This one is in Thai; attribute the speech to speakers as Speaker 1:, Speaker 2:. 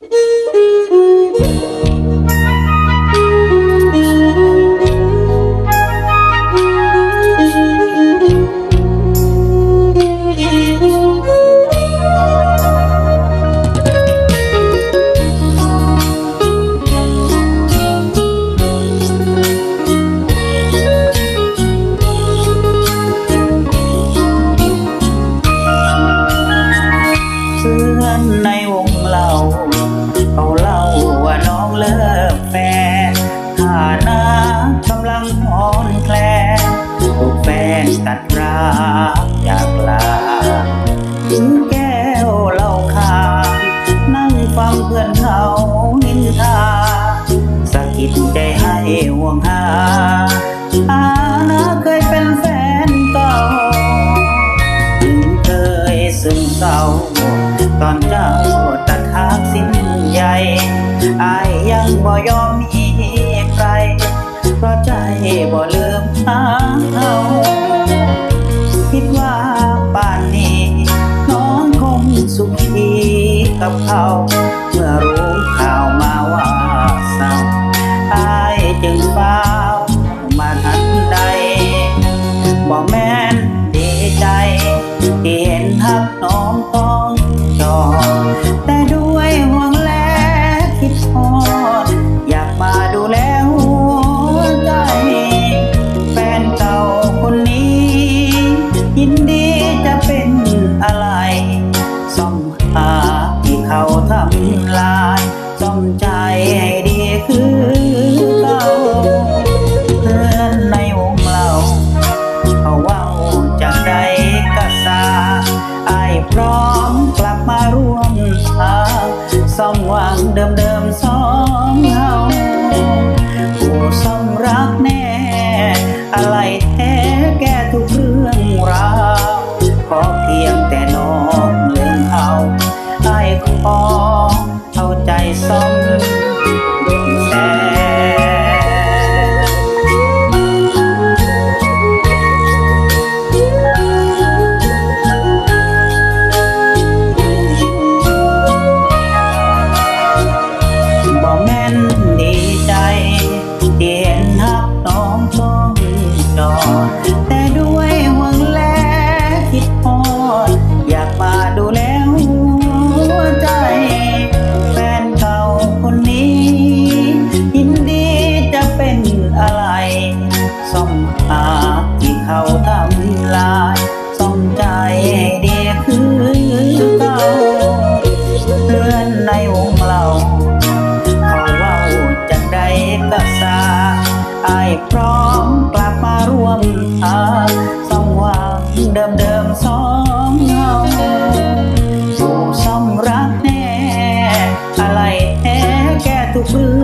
Speaker 1: เาอยากลาถึงแก้วเหล้าขาวนั่งฟังเพื่อนเขานินทาสะกิดใจให้ห่วงหาอานะเคยเป็นแฟนเก่าถึงเคยซึมเศร้า ตอนเจ้าตัดหากสิ้นใหญ่อายยังบ่ยอมมีใครเพราะใจบ่ลืมหาเขา กับเขา เมื่อรู้ข่าวมาว่าเศร้าอายจึงเฝ้ามาทันใด บอกแม่นดีใจ ที่เห็นทักน้องต้องจอดำลายซ่อมใจให้ดีคือเก่าเพื่อนในวงเราเขาเว้าจากใดก็สาไอพร้อมกลับมาร่วมทางซ่อมวางเดิมๆสองเฮาผู้ซ่อมรักแน่อะไร พร้อมกลับมาร่วมอาสว่างเดิมเดิมสองเงาสู่ซ้อมรักแน่ อะไรแท้แก้ทุกเรื่อง